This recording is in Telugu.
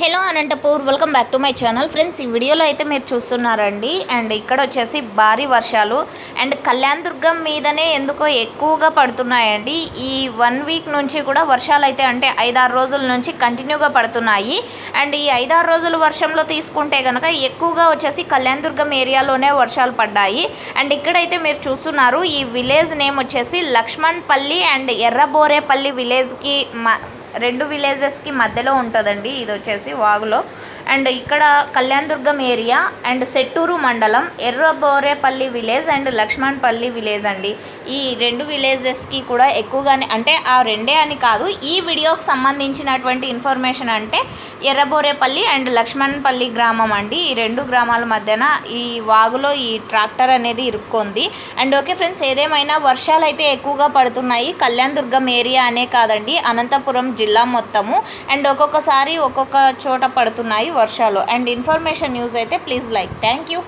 Hello Anantapur welcome back to my channel. Friends ఈ వీడియోలో అయితే మీరు చూస్తున్నారండి. అండ్ ఇక్కడ వచ్చేసి భారీ వర్షాలు. అండ్ కళ్యాణ్ దుర్గం మీదనే ఎందుకో ఎక్కువగా పడుతున్నాయండి. ఈ వన్ వీక్ నుంచి కూడా వర్షాలు అయితే అంటే ఐదారు రోజుల నుంచి కంటిన్యూగా పడుతున్నాయి. అండ్ ఈ ఐదారు రోజుల వర్షంలో తీసుకుంటే కనుక ఎక్కువగా వచ్చేసి కళ్యాణ్ దుర్గం ఏరియాలోనే వర్షాలు పడ్డాయి. అండ్ ఇక్కడైతే మీరు చూస్తున్నారు ఈ విలేజ్ నేమ్ వచ్చేసి లక్ష్మణ్పల్లి అండ్ ఎర్రబోరేపల్లి విలేజ్కి రెండు విలేజెస్కి మధ్యలో ఉంటుందండి. ఇది వచ్చేసి వాగులో. అండ్ ఇక్కడ కళ్యాణ్ దుర్గం ఏరియా అండ్ సెట్టూరు మండలం Erraborepalli village and Lakshmanpalli village అండి. ఈ రెండు విలేజెస్కి కూడా ఎక్కువగానే అంటే ఆ రెండే అని కాదు ఈ వీడియోకి సంబంధించినటువంటి ఇన్ఫర్మేషన్ అంటే ఎర్రబోరేపల్లి అండ్ లక్ష్మణ్పల్లి గ్రామం అండి. ఈ రెండు గ్రామాల మధ్యన ఈ వాగులో ఈ ట్రాక్టర్ అనేది ఇరుక్కుంది. అండ్ ఓకే ఫ్రెండ్స్ ఏదేమైనా వర్షాలు అయితే ఎక్కువగా పడుతున్నాయి కళ్యాణ్దుర్గం ఏరియా అనే కాదండి అనంతపురం జిల్లా మొత్తము. అండ్ ఒక్కొక్కసారి ఒక్కొక్క చోట పడుతున్నాయి వర్షాలు అండ్ ఇన్ఫర్మేషన్ న్యూస్ అయితే ప్లీజ్ లైక్. Thank you.